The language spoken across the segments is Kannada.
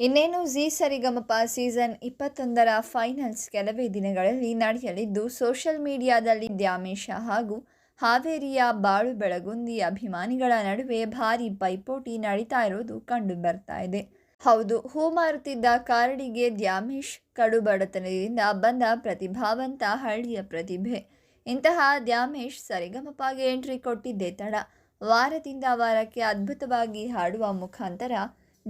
ಇನ್ನೇನು ಜಿ ಸರಿಗಮಪ ಸೀಸನ್ ಇಪ್ಪತ್ತೊಂದರ ಫೈನಲ್ಸ್ ಕೆಲವೇ ದಿನಗಳಲ್ಲಿ ನಡೆಯಲಿದ್ದು, ಸೋಷಿಯಲ್ ಮೀಡಿಯಾದಲ್ಲಿ ದ್ಯಾಮೇಶ ಹಾಗೂ ಹಾವೇರಿಯ ಬಾಳು ಬೆಳಗುಂದಿ ಅಭಿಮಾನಿಗಳ ನಡುವೆ ಭಾರಿ ಪೈಪೋಟಿ ನಡೀತಾ ಇರೋದು ಕಂಡು ಬರ್ತಾ ಇದೆ. ಹೌದು, ಹೂ ಮಾರುತ್ತಿದ್ದ ಕಾರಡಿಗೆ ದ್ಯಾಮೇಶ್ ಕಡು ಬಡತನದಿಂದ ಬಂದ ಪ್ರತಿಭಾವಂತ ಹಳ್ಳಿಯ ಪ್ರತಿಭೆ. ಇಂತಹ ದ್ಯಾಮೇಶ್ ಸರಿಗಮಪಾಗೆ ಎಂಟ್ರಿ ಕೊಟ್ಟಿದ್ದೇ ತಡ. ವಾರದಿಂದ ವಾರಕ್ಕೆ ಅದ್ಭುತವಾಗಿ ಹಾಡುವ ಮುಖಾಂತರ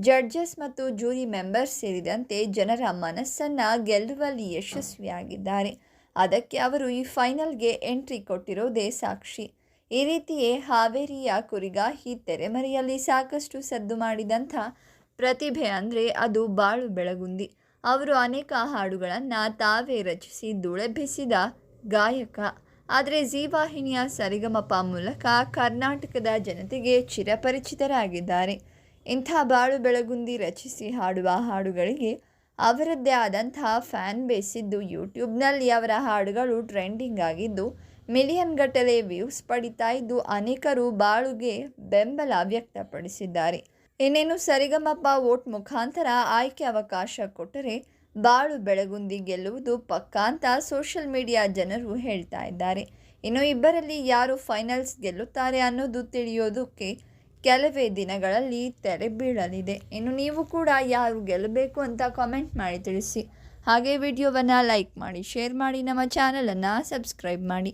ಜಡ್ಜಸ್ ಮತ್ತು ಜೂರಿ ಮೆಂಬರ್ಸ್ ಸೇರಿದಂತೆ ಜನರ ಮನಸ್ಸನ್ನು ಗೆಲ್ಲುವಲ್ಲಿ ಯಶಸ್ವಿಯಾಗಿದ್ದಾರೆ. ಅದಕ್ಕೆ ಅವರು ಈ ಫೈನಲ್ಗೆ ಎಂಟ್ರಿ ಕೊಟ್ಟಿರೋದೇ ಸಾಕ್ಷಿ. ಈ ರೀತಿಯೇ ಹಾವೇರಿಯ ಕುರಿಗಾಹಿ ತೆರೆಮರೆಯಲ್ಲಿ ಸಾಕಷ್ಟು ಸದ್ದು ಮಾಡಿದಂಥ ಪ್ರತಿಭೆ ಅಂದರೆ ಅದು ಬಾಳು ಬೆಳಗುಂದಿ. ಅವರು ಅನೇಕ ಹಾಡುಗಳನ್ನು ತಾವೇ ರಚಿಸಿ ದುಳೆಬ್ಬಿಸಿದ ಗಾಯಕ. ಆದರೆ ಝೀವಾಹಿನಿಯ ಸರಿಗಮಪ ಮೂಲಕ ಕರ್ನಾಟಕದ ಜನತೆಗೆ ಚಿರಪರಿಚಿತರಾಗಿದ್ದಾರೆ. ಇಂಥ ಬಾಳು ಬೆಳಗುಂದಿ ರಚಿಸಿ ಹಾಡುವ ಹಾಡುಗಳಿಗೆ ಅವರದ್ದೇ ಆದಂತಹ ಫ್ಯಾನ್ ಬೇಸ್ ಇದ್ದು ಯೂಟ್ಯೂಬ್ನಲ್ಲಿ ಅವರ ಹಾಡುಗಳು ಟ್ರೆಂಡಿಂಗ್ ಆಗಿದ್ದು ಮಿಲಿಯನ್ ಗಟ್ಟಲೆ ವ್ಯೂಸ್ ಪಡಿತಾ ಇದ್ದು ಅನೇಕರು ಬಾಳುಗೆ ಬೆಂಬಲ ವ್ಯಕ್ತಪಡಿಸಿದ್ದಾರೆ. ಇನ್ನೇನು ಸರಿಗಮಪ್ಪ ವೋಟ್ ಮುಖಾಂತರ ಆಯ್ಕೆ ಅವಕಾಶ ಕೊಟ್ಟರೆ ಬಾಳು ಬೆಳಗುಂದಿ ಗೆಲ್ಲುವುದು ಪಕ್ಕಾ ಅಂತ ಸೋಷಿಯಲ್ ಮೀಡಿಯಾ ಜನರು ಹೇಳ್ತಾ ಇದ್ದಾರೆ. ಇನ್ನು ಇಬ್ಬರಲ್ಲಿ ಯಾರು ಫೈನಲ್ಸ್ ಗೆಲ್ಲುತ್ತಾರೆ ಅನ್ನೋದು ತಿಳಿಯೋದಕ್ಕೆ ಕೆಲವೇ ದಿನಗಳಲ್ಲಿ ತೆರೆ ಬೀಳಲಿದೆ. ಇನ್ನು ನೀವು ಕೂಡ ಯಾರು ಗೆಲ್ಲಬೇಕು ಅಂತ ಕಾಮೆಂಟ್ ಮಾಡಿ ತಿಳಿಸಿ. ಹಾಗೆ ವಿಡಿಯೋವನ್ನು ಲೈಕ್ ಮಾಡಿ ಶೇರ್ ಮಾಡಿ, ನಮ್ಮ ಚಾನಲನ್ನು ಸಬ್ಸ್ಕ್ರೈಬ್ ಮಾಡಿ.